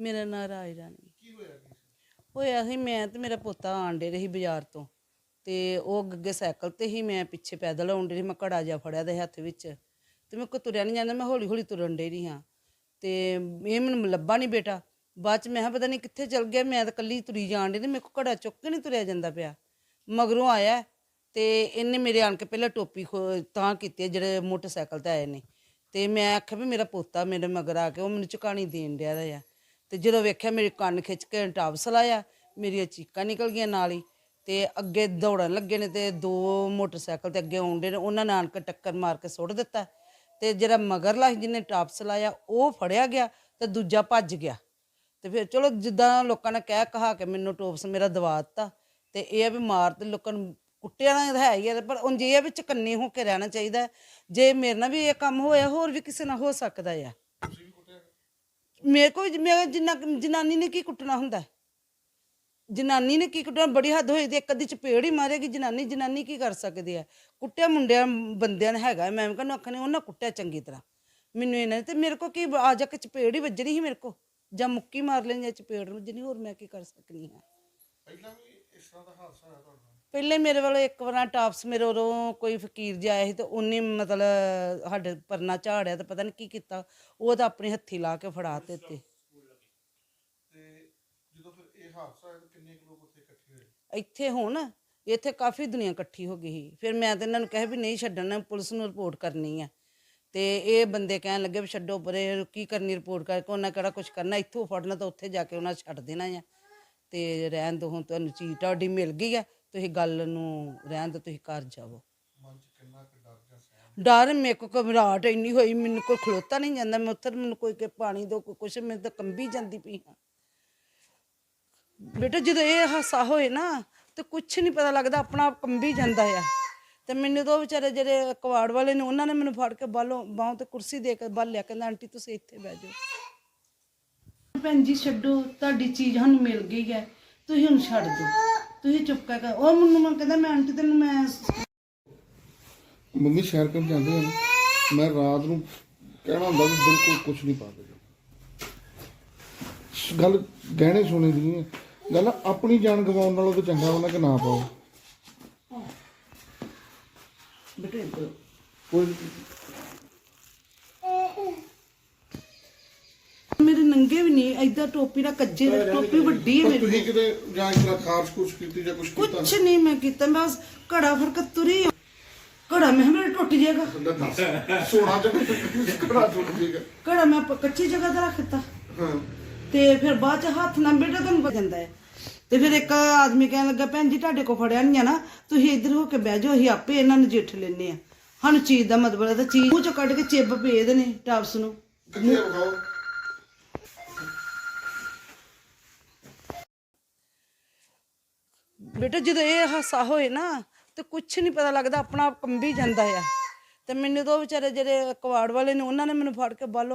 ਮੇਰਾ ਨਾਂ ਰਾਜ ਰਾਣੀ। ਕੀ ਹੋਇਆ ਕੀ ਸੀ? ਹੋਇਆ ਸੀ ਮੈਂ ਤੇ ਮੇਰਾ ਪੋਤਾ ਆਂਡੇ ਰਹੀ ਬਾਜ਼ਾਰ ਤੋਂ ਤੇ ਉਹ ਅੱਗੇ ਸਾਈਕਲ ਤੇ ਹੀ ਮੈਂ ਪਿੱਛੇ ਪੈਦਲ ਆਉਂਦੀ ਰਹੀ ਮੈਂ ਘੜਾ ਜਿਹਾ ਫੜਿਆ ਦੇ ਹੱਥ ਵਿੱਚ ਤੇ ਮੈਂ ਕੋ ਤੁਰਿਆ ਨਹੀਂ ਜਾਂਦਾ ਮੈਂ ਹੌਲੀ ਹੌਲੀ ਤੁਰਨ ਡੇ ਰਹੀ ਹਾਂ ਤੇ ਇਹ ਮੈਨੂੰ ਲੱਭਾ ਨਹੀਂ ਬੇਟਾ। ਬਾਅਦ ਚ ਮੈਂ ਕਿਹਾ ਪਤਾ ਨਹੀਂ ਕਿੱਥੇ ਚਲ ਗਿਆ ਮੈਂ ਤਾਂ ਕੱਲੀ ਤੁਰੀ ਜਾਣ ਡਈ ਤੇ ਮੇਰੇ ਕੋ ਘੜਾ ਚੁੱਕ ਕੇ ਨਹੀਂ ਤੁਰਿਆ ਜਾਂਦਾ ਪਿਆ। ਮਗਰੋਂ ਆਇਆ ਤੇ ਇਹਨੇ ਮੇਰੇ ਆਣ ਕੇ ਪਹਿਲਾਂ ਟੋਪੀ ਖੋ- ਤਾਂ ਕੀਤੀ ਹੈ ਜਿਹੜੇ ਮੋਟਰਸਾਈਕਲ ਤੇ ਆਏ ਨੇ। ਤੇ ਮੈਂ ਆਖਿਆ ਵੀ ਮੇਰਾ ਪੋਤਾ ਮੇਰੇ ਮਗਰ ਆ ਕੇ ਉਹ ਮੈਨੂੰ ਚੁਕਾਣੀ ਦੇਣ ਡਿਆ ਦਾ ਆ ਤੇ ਜਦੋਂ ਵੇਖਿਆ ਮੇਰੇ ਕੰਨ ਖਿੱਚ ਕੇ ਟਾਪਸ ਲਾਇਆ, ਮੇਰੀਆਂ ਚੀਕਾਂ ਨਿਕਲ ਗਈਆਂ ਨਾਲ ਹੀ ਤੇ ਅੱਗੇ ਦੌੜਨ ਲੱਗੇ ਨੇ ਤੇ ਦੋ ਮੋਟਰਸਾਈਕਲ ਤੇ ਅੱਗੇ ਆਉਂਦੇ ਨੇ, ਉਹਨਾਂ ਨੇ ਆਣ ਕੇ ਟੱਕਰ ਮਾਰ ਕੇ ਸੁੱਟ ਦਿੱਤਾ ਤੇ ਜਿਹੜਾ ਮਗਰਲਾ ਸੀ ਜਿਹਨੇ ਟਾਪਸ ਲਾਇਆ, ਉਹ ਫੜਿਆ ਗਿਆ ਤੇ ਦੂਜਾ ਭੱਜ ਗਿਆ। ਤੇ ਫਿਰ ਚਲੋ ਜਿੱਦਾਂ ਲੋਕਾਂ ਨੇ ਕਹਿ ਕਹਾ ਕੇ ਮੈਨੂੰ ਟੋਪਸ ਮੇਰਾ ਦਵਾ ਦਿੱਤਾ ਤੇ ਇਹ ਆ ਵੀ ਮਾਰ ਤੇ ਲੋਕਾਂ ਨੂੰ ਕੁੱਟਿਆ ਨਾ ਹੈ ਹੀ ਆ, ਪਰ ਉਂਝ ਇਹ ਆ ਵੀ ਚਕੰਨੇ ਹੋ ਕੇ ਰਹਿਣਾ ਚਾਹੀਦਾ। ਜੇ ਮੇਰੇ ਨਾਲ ਵੀ ਇਹ ਕੰਮ ਹੋਇਆ, ਹੋਰ ਵੀ ਕਿਸੇ ਨਾਲ ਹੋ ਸਕਦਾ ਆ। ਮੇਰੇ ਕੋਲ ਮੈਂ ਜਿੰਨਾ ਜਨਾਨੀ ਨੇ ਕੀ ਕੁੱਟਣਾ ਹੁੰਦਾ? ਜਨਾਨੀ ਨੇ ਕੀ ਕੁੱਟਣਾ? ਬੜੀ ਹੱਦ ਹੋਈ ਤੇ ਇੱਕ ਅੱਧੀ ਚਪੇੜ ਹੀ ਮਾਰੇਗੀ। ਜਨਾਨੀ ਜਨਾਨੀ ਕੀ ਕਰ ਸਕਦੀ ਹੈ? ਕੁੱਟਿਆ ਮੁੰਡਿਆਂ ਬੰਦਿਆਂ ਨੇ ਹੈਗਾ। ਮੈਂ ਕਹਿੰਦਾ ਆਖਣੇ, ਉਹਨਾਂ ਕੁੱਟਿਆ ਚੰਗੀ ਤਰ੍ਹਾਂ। ਮੈਨੂੰ ਇਹਨਾਂ ਨੇ, ਤੇ ਮੇਰੇ ਕੋ ਕੀ ਆ ਜਾ ਕੇ ਚਪੇੜ ਹੀ ਵੱਜਣੀ ਸੀ ਮੇਰੇ ਕੋ ਜਾਂ ਮੁੱਕੀ ਮਾਰ ਲੈਣੀ ਜਾਂ ਚਪੇੜ ਵੱਜਣੀ ਹੋਰ ਮੈਂ ਕੀ ਕਰ ਸਕਨੀ ਹਾਂ? ਪਹਿਲਾਂ ਵੀ ਇਸ ਤਰ੍ਹਾਂ ਦਾ ਹਾਦਸਾ ਹੋਇਆ ਤੁਹਾਡੇ ਪਹਿਲੇ ਮੇਰੇ ਵੱਲੋਂ ਇੱਕ ਵਾਰ ਟਾਪਸ ਮੇਰੇ ਉਦੋਂ ਕੋਈ ਫਕੀਰ ਜਿਹਾ ਆਇਆ ਸੀ ਤੇ ਉਹਨੇ ਮਤਲਬ ਸਾਡੇ ਪਰਨਾ ਝਾੜਿਆ ਤੇ ਪਤਾ ਨਹੀਂ ਕੀ ਕੀਤਾ ਉਹ ਤਾਂ ਆਪਣੇ ਹੱਥੀ ਲਾ ਕੇ ਫੜਾ ਤੇ ਤੇ ਤੇ ਜਦੋਂ ਫਿਰ ਇਹ ਹਾਦਸਾ ਹੋਇਆ ਤਾਂ ਕਿੰਨੇ ਕੁ ਲੋਕ ਉੱਥੇ ਇਕੱਠੇ ਹੋਏ? ਇੱਥੇ ਹੁਣ ਇੱਥੇ ਕਾਫੀ ਦੁਨੀਆ ਇਕੱਠੀ ਹੋ ਗਈ ਸੀ। ਫਿਰ ਮੈਂ ਤੇ ਇਹਨਾਂ ਨੂੰ ਕਿਹਾ ਵੀ ਨਹੀਂ ਛੱਡਣਾ ਪੁਲਿਸ ਨੂੰ ਰਿਪੋਰਟ ਕਰਨੀ ਆ। ਤੇ ਇਹ ਬੰਦੇ ਕਹਿਣ ਲੱਗੇ ਵੀ ਛੱਡੋ ਪਰੇ ਕੀ ਕਰਨੀ ਰਿਪੋਰਟ ਕਰਕੇ ਉਹਨਾਂ ਕਿਹੜਾ ਕੁਝ ਕਰਨਾ ਇੱਥੋਂ ਫੜਨਾ ਤਾਂ ਉੱਥੇ ਜਾ ਕੇ ਉਹਨਾਂ ਛੱਡ ਦੇਣਾ ਆ। ਤੇ ਰਹਿਣ ਦੋ ਹੁਣ ਤੁਹਾਨੂੰ ਚੀਜ਼ ਤੁਹਾਡੀ ਮਿਲ ਗਈ ਆ। ਤੁਸੀਂ ਗੱਲ ਨੂੰ ਰਹਿਣ ਦੋ ਤੁਸੀਂ ਘਰ ਜਾਵੋ। ਡਰ ਮੇਰੇ ਕੋ ਘਬਰਾਹਟ ਇੰਨੀ ਹੋਈ ਮੈਨੂੰ ਕੋਈ ਖਲੋਤਾ ਨਹੀਂ ਜਾਂਦਾ। ਮੈਂ ਉੱਥੇ ਮੈਨੂੰ ਕੋਈ ਕਿ ਪਾਣੀ ਦੋ ਕੋਈ ਕੁਛ ਮੈਂ ਤਾਂ ਕੰਬੀ ਜਾਂਦੀ ਪਈ ਹਾਂ। ਬੇਟਾ ਜਦੋਂ ਇਹ ਹਾਸਾ ਹੋਏ ਨਾ ਤੇ ਕੁਛ ਨਹੀਂ ਪਤਾ ਲੱਗਦਾ ਆਪਣਾ ਆਪ ਕੰਬੀ ਜਾਂਦਾ ਆ। ਤੇ ਮੈਨੂੰ ਤਾਂ ਉਹ ਵਿਚਾਰੇ ਜਿਹੜੇ ਕਵਾੜ ਵਾਲੇ ਨੇ ਉਹਨਾਂ ਨੇ ਮੈਨੂੰ ਫੜ ਕੇ ਬਾਹਲੋਂ ਬਾਹੋਂ ਤੇ ਕੁਰਸੀ ਦੇ ਕੇ ਬਾਹਰ ਲਿਆ ਕਹਿੰਦਾ ਆਂਟੀ ਤੁਸੀਂ ਇੱਥੇ ਬਹਿ ਜਾਓ। ਭੈਣ ਜੀ ਛੱਡੋ ਤੁਹਾਡੀ ਚੀਜ਼ ਸਾਨੂੰ ਮਿਲ ਗਈ ਹੈ। ਤੁਸੀਂ ਹੁਣ ਛੱਡ ਦਿਓ। ਤੁਸੀਂ ਚੁੱਪ ਕਰ ਉਹ ਮੈਨੂੰ ਮੈਂ ਕਹਿੰਦਾ ਮੈਂ ਆਂਟੀ ਤੈਨੂੰ ਮੈਂ ਮੰਮੀ ਸ਼ਹਿਰ ਕਰਨ ਜਾਂਦੇ ਹਨ ਮੈਂ ਰਾਤ ਨੂੰ ਕਹਿਣਾ ਹੁੰਦਾ ਵੀ ਬਿਲਕੁਲ ਕੁਝ ਨਹੀਂ ਪਾ ਕੇ ਗੱਲ ਗਹਿਣੇ ਸੁਣੀ ਦੀ ਹੈ। ਗੱਲ ਆਪਣੀ ਜਾਨ ਗਵਾਉਣ ਨਾਲੋਂ ਤਾਂ ਚੰਗਾ ਉਹਨਾਂ ਕਿ ਨਾ ਪਾਓ ਬੇਟੇ ਕੋਈ ਮੇਰੇ ਨੰਗੇ ਵੀ ਨਹੀਂ ਐਦਾਂ ਟੋਪੀ ਦਾ ਕੱਜੇ ਦਾ ਟੋਪੀ ਵੱਡੀ ਹੈ ਪਰ ਮੇਰੀ। ਤੁਸੀਂ ਕਿਤੇ ਜਾਂ ਇਸ ਤਰ੍ਹਾਂ ਖਾਰਸ਼ ਕੁਛ ਕੀਤੀ ਜਾਂ ਕੁਛ ਕੀਤਾ ਕੁਛ ਨਹੀਂ ਮੈਂ ਕੀਤਾ ਮੈਂ ਬਸ ਘੜਾ ਫ਼ਰਕ ਤੁਰੀ। ਘੜਾ ਮੈਂ ਮੇਰਾ ਟੁੱਟ ਜਾਏਗਾ। ਬੰਦਾ ਦੱਸ। ਸੋਨਾ ਕੜਾ ਟੁੱਟ ਜੇਗਾ ਘੜਾ ਮੈਂ ਪ- ਕੱਚੀ ਜਗ੍ਹਾ ਤੇ ਰੱਖਤਾ ਹਾਂ। ਤੇ ਫਿਰ ਬਾਅਦ ਚ ਹੱਥ ਨਾਲ ਬੇਟਾ ਤੁਹਾਨੂੰ ਪਤਾ ਜਾਂਦਾ ਹੈ। ਤੇ ਫਿਰ ਇੱਕ ਆਦਮੀ ਕਹਿਣ ਲੱਗਾ ਭੈਣ ਜੀ ਤੁਹਾਡੇ ਕੋ ਫੜਿਆ ਨਹੀਂ ਆ ਨਾ। ਤੁਸੀਂ ਇੱਧਰ ਹੋ ਕੇ ਬਹਿ ਜਾਓ ਅਸੀਂ ਆਪੇ ਇਹਨਾਂ ਨੂੰ ਜਿੱਠ ਲੈਨੇ ਆ ਸਾਨੂੰ ਚੀਜ਼ ਦਾ ਮਤਲਬ ਹੈ ਤਾਂ ਚੀਜ਼ ਮੂੰਹ ਚੋਂ ਕੱਢ ਕੇ ਚਿੱਬ ਭੇਜਦੇ ਨੇ ਟਾਪਸ ਨੂੰ। ਕਿੱਥੇ ਆ ਵਿਖਾਓ? ਬੇਟਾ ਜਦੋਂ ਇਹ ਹਾਸਾ ਹੋਏ ਨਾ, ਤੇ ਕੁਛ ਨਹੀਂ ਪਤਾ ਲੱਗਦਾ, ਆਪਣਾ ਆਪ ਕੰਬੀ ਜਾਂਦਾ ਆ। ਤੇ ਮੈਨੂੰ ਤਾਂ ਉਹ ਵਿਚਾਰੇ ਜਿਹੜੇ ਕਵਾੜ ਵਾਲੇ ਨੇ, ਉਹਨਾਂ ਨੇ ਮੈਨੂੰ ਫੜ ਕੇ ਬਾਹਲੋਂ